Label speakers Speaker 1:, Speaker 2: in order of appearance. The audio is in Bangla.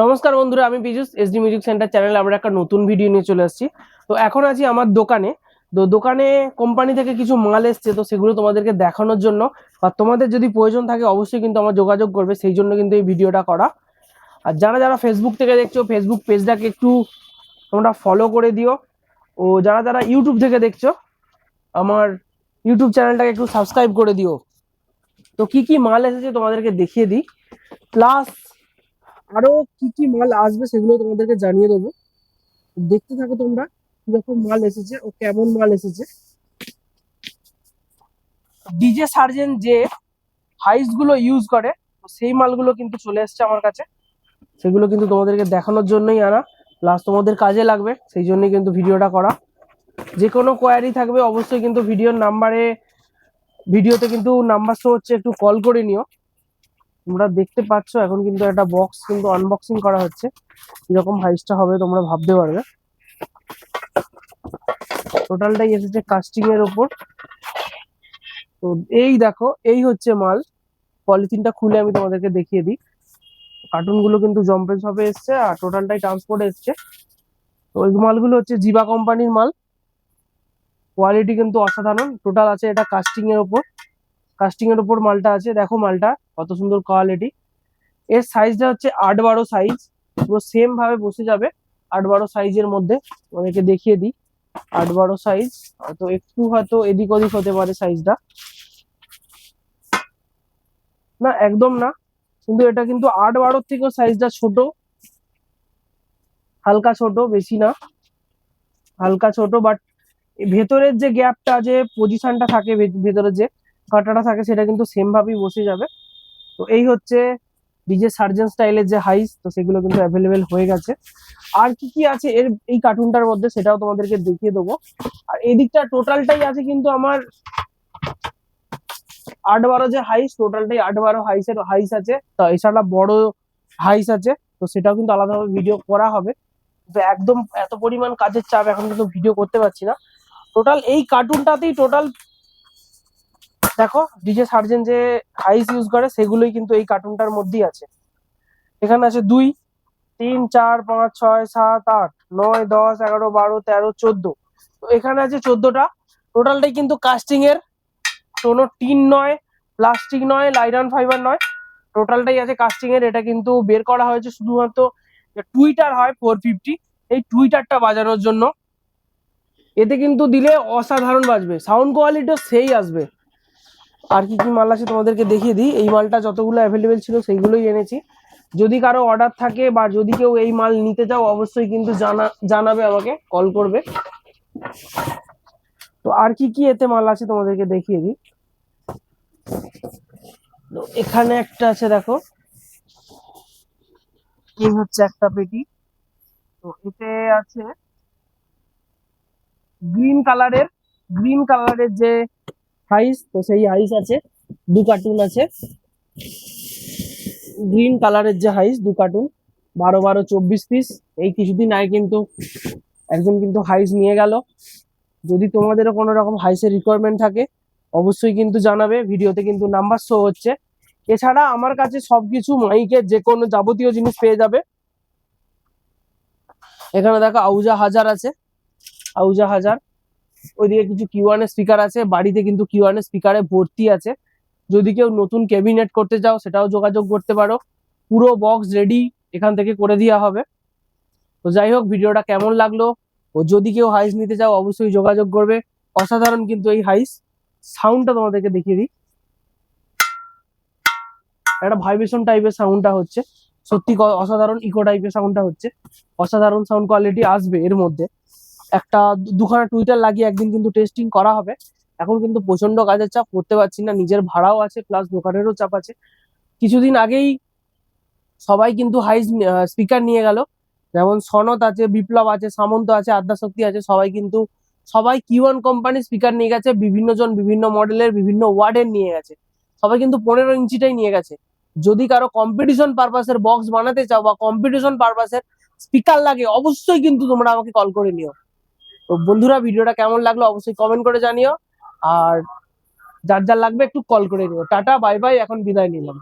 Speaker 1: নমস্কার বন্ধুরা আমি বিজুস এসডি মিউজিক সেন্টার চ্যানেলে আমরা একটা নতুন ভিডিও নিয়ে চলে আসছি তো এখন আছি আমার দোকানে তো দোকানে কোম্পানি থেকে কিছু মাল এসছে তো সেগুলো তোমাদেরকে দেখানোর জন্য আর তোমাদের যদি প্রয়োজন থাকে অবশ্যই কিন্তু আমার যোগাযোগ করবে সেই জন্য কিন্তু এই ভিডিওটা করা আর যারা যারা ফেসবুক থেকে দেখছো ফেসবুক পেজটাকে একটু তোমরা ফলো করে দিও ও যারা যারা ইউটিউব থেকে দেখছো আমার ইউটিউব চ্যানেলটাকে একটু সাবস্ক্রাইব করে দিও তো কি কি মাল এসেছে তোমাদেরকে দেখিয়ে দিই প্লাস আরও কি কি মাল আসবে সেগুলো তোমাদেরকে জানিয়ে দেবো দেখতে থাকো তোমরা কিরকম মাল এসেছে ও কেমন মাল এসেছে ডিজে সার্জেন যে হাইসগুলো ইউজ করে সেই মালগুলো কিন্তু চলে এসছে আমার কাছে সেগুলো কিন্তু তোমাদেরকে দেখানোর জন্যই আনা প্লাস তোমাদের কাজে লাগবে সেই জন্যই কিন্তু ভিডিওটা করা যে কোনো কোয়ারি থাকবে অবশ্যই কিন্তু ভিডিওর নাম্বারে ভিডিওতে কিন্তু নাম্বার শো হচ্ছে একটু কল করে নিও তোমরা দেখতে পাচ্ছ এখন কিন্তু একটা বক্স কিন্তু আনবক্সিং করা হচ্ছে কিরকম হাইসটা হবে তোমরা ভাবতে পারবে টোটালটাই এসেছে কাস্টিং এর ওপর তো এই দেখো এই হচ্ছে মাল পলিথিনটা খুলে আমি তোমাদেরকে দেখিয়ে দিই কার্টুন গুলো কিন্তু জম্পেস ভাবে এসছে আর টোটালটাই ট্রান্সপোর্টে এসছে তো ওই মালগুলো হচ্ছে জিবা কোম্পানির মাল কোয়ালিটি কিন্তু অসাধারণ টোটাল আছে এটা কাস্টিং এর ওপর কাস্টিং এর উপর মালটা আছে দেখো মালটা কত সুন্দর কোয়ালিটি এর সাইজটা হচ্ছে আট বারো সাইজ পুরো সেম ভাবে বসে যাবে আট বারো সাইজের মধ্যে অনেকে দেখিয়ে দিই আট বারো সাইজ তো একটু হয়তো এদিক ওদিক হতে পারে সাইজটা না একদম না কিন্তু এটা কিন্তু আট বারোর থেকেও সাইজটা ছোট হালকা ছোট বেশি না হালকা ছোট বাট ভেতরের যে গ্যাপটা যে পজিশনটা থাকে ভেতরের যে কাটাটা থাকে সেটা কিন্তু সেমভাবেই বসে যাবে তো এই হচ্ছে ডিজে সার্জেন স্টাইলের যে হাইস তো সেগুলো কিন্তু অ্যাভেলেবেল হয়ে গেছে আর কি কি আছে এর এই কার্টুনটার মধ্যে সেটাও তোমাদেরকে দেখিয়ে দেবো আর এদিকটা টোটালটাই আছে কিন্তু আমার আট বারো যে হাইস টোটালটাই আট বারো হাইসের হাইস আছে তো এছাড়া বড় হাইস আছে তো সেটাও কিন্তু আলাদাভাবে ভিডিও করা হবে তো একদম এত পরিমাণ কাজের চাপ এখন কিন্তু ভিডিও করতে পারছি না টোটাল এই কার্টুনটাতেই টোটাল দেখো ডিজে সার্জেন যে হাইস ইউজ করে সেগুলোই কিন্তু এই কার্টুনটার মধ্যেই আছে এখানে আছে দুই তিন চার পাঁচ ছয় সাত আট নয় দশ এগারো বারো তেরো চোদ্দ তো এখানে আছে চোদ্দটা টোটালটাই কিন্তু কাস্টিং এর কোনো টিন নয় প্লাস্টিক নয় লাইডন ফাইবার নয় টোটালটাই আছে কাস্টিং এর এটা কিন্তু বের করা হয়েছে শুধুমাত্র টুইটার হয় ফোর ফিফটি এই টুইটারটা বাজানোর জন্য এতে কিন্তু দিলে অসাধারণ বাজবে সাউন্ড কোয়ালিটিও সেই আসবে আর কি কি মাল আছে তোমাদেরকে দেখিয়ে দিই এই মালটা যতগুলো অ্যাভেলেবেল ছিল সেইগুলোই এনেছি যদি কারো অর্ডার থাকে বা যদি কেউ এই মাল নিতে চাও অবশ্যই কিন্তু জানা জানাবে আমাকে কল করবে তো আর কি কি এতে মাল আছে তোমাদেরকে দেখিয়ে দিই তো এখানে একটা আছে দেখো এই হচ্ছে একটা পেটি তো এতে আছে গ্রিন কালারের গ্রিন কালারের যে আইস তো সেই আইস আছে দু কার্টুন আছে গ্রিন কালারের যে হাইস দু কার্টুন বারো বারো চব্বিশ পিস এই কিছুদিন আগে কিন্তু একজন কিন্তু হাইস নিয়ে গেল যদি তোমাদেরও কোনো রকম হাইসের রিকোয়ারমেন্ট থাকে অবশ্যই কিন্তু জানাবে ভিডিওতে কিন্তু নাম্বার শো হচ্ছে এছাড়া আমার কাছে সব কিছু মাইকের যে কোনো যাবতীয় জিনিস পেয়ে যাবে এখানে দেখো আউজা হাজার আছে আউজা হাজার ওইদিকে কিছু কিউআন এর স্পিকার আছে বাড়িতে কিন্তু কিউআন এর স্পিকারে ভর্তি আছে যদি কেউ নতুন ক্যাবিনেট করতে চাও সেটাও যোগাযোগ করতে পারো পুরো বক্স রেডি এখান থেকে করে দেওয়া হবে তো যাই হোক ভিডিওটা কেমন লাগলো ও যদি কেউ হাইস নিতে চাও অবশ্যই যোগাযোগ করবে অসাধারণ কিন্তু এই হাইস সাউন্ডটা তোমাদেরকে দেখিয়ে দিই একটা ভাইব্রেশন টাইপের সাউন্ডটা হচ্ছে সত্যি অসাধারণ ইকো টাইপের সাউন্ডটা হচ্ছে অসাধারণ সাউন্ড কোয়ালিটি আসবে এর মধ্যে একটা দুখানা টুইটার লাগিয়ে একদিন কিন্তু টেস্টিং করা হবে এখন কিন্তু প্রচন্ড কাজের চাপ করতে পারছি না নিজের ভাড়াও আছে প্লাস দোকানেরও চাপ আছে কিছুদিন আগেই সবাই কিন্তু হাই স্পিকার নিয়ে গেল যেমন সনত আছে বিপ্লব আছে সামন্ত আছে আদ্যাশক্তি আছে সবাই কিন্তু সবাই কিউ ওয়ান কোম্পানির স্পিকার নিয়ে গেছে বিভিন্ন জন বিভিন্ন মডেলের বিভিন্ন ওয়ার্ডের নিয়ে গেছে সবাই কিন্তু পনেরো ইঞ্চিটাই নিয়ে গেছে যদি কারো কম্পিটিশন পারপাসের বক্স বানাতে চাও বা কম্পিটিশন পারপাসের স্পিকার লাগে অবশ্যই কিন্তু তোমরা আমাকে কল করে নিও তো বন্ধুরা ভিডিওটা কেমন লাগলো অবশ্যই কমেন্ট করে জানিও আর যার যার লাগবে একটু কল করে নিও টাটা বাই বাই এখন বিদায় নিলাম